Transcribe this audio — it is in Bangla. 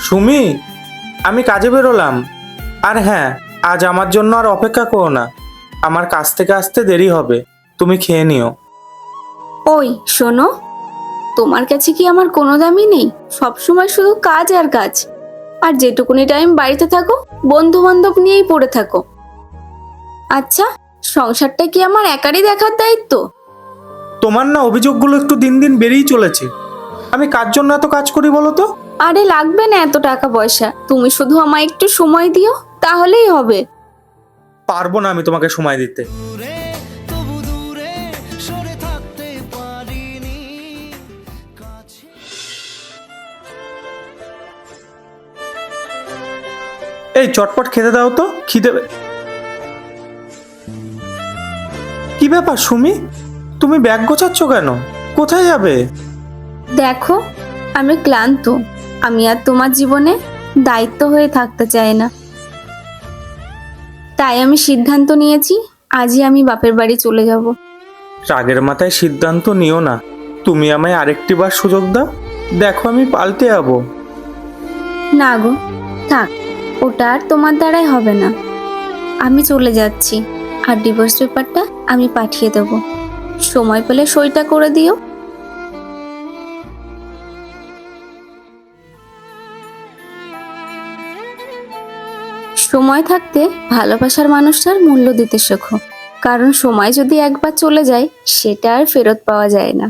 সুমি আমি কাজে বেরোলাম। আর হ্যাঁ আজ আমার জন্য আর অপেক্ষা করো না। আমার কাজ থেকে আসতে দেরি হবে। তুমি খেয়ে নিও। ওই শোনো। তোমার কাছে কি আমার কোনো দামই নেই? সব সময় শুধু কাজ আর কাজ। আর যেটুকুনি টাইম বাড়িতে থাকো বন্ধু বান্ধব নিয়েই পড়ে থাকো। আচ্ছা সংসারটা কি আমার একারই দেখার দায়িত্ব? তোমার না অভিযোগগুলো একটু দিন দিন বেড়েই চলেছে। আমি কার জন্য এত কাজ করি বলো তো? আরে লাগবে না এত টাকা পয়সা। তুমি শুধু আমায় একটু সময় দিও তাহলেই হবে। পারব না আমি তোমাকে সময় দিতে। এই চটপট খেতে দাও তো খিদে কি ব্যাপার সুমি? তুমি ব্যাগ গোছাচ্ছ কেন? কোথায় যাবে? দেখো আমি ক্লান্ত। আমি আর তোমার জীবনে দায়িত্ব হয়ে থাকতে চাই না। তাই আমি সিদ্ধান্ত নিয়েছি আজই আমি বাপের বাড়ি চলে যাব। রাগের মাথায় সিদ্ধান্ত নিও না। তুমি আমায় আরেকটি বার সুযোগ দাও। দেখো আমি পাল্টে যাব। না গো থাক ওটা আর তোমার দ্বারাই হবে না। আমি চলে যাচ্ছি আর ডিভোর্স পেপারটা আমি পাঠিয়ে দেবো। সময় পেলে সইটা করে দিও। সময় থাকতে ভালোবাসার মানুষটার মূল্য দিতে শেখো। কারণ সময় যদি একবার চলে যায়, সেটা আর ফেরত পাওয়া যায় না।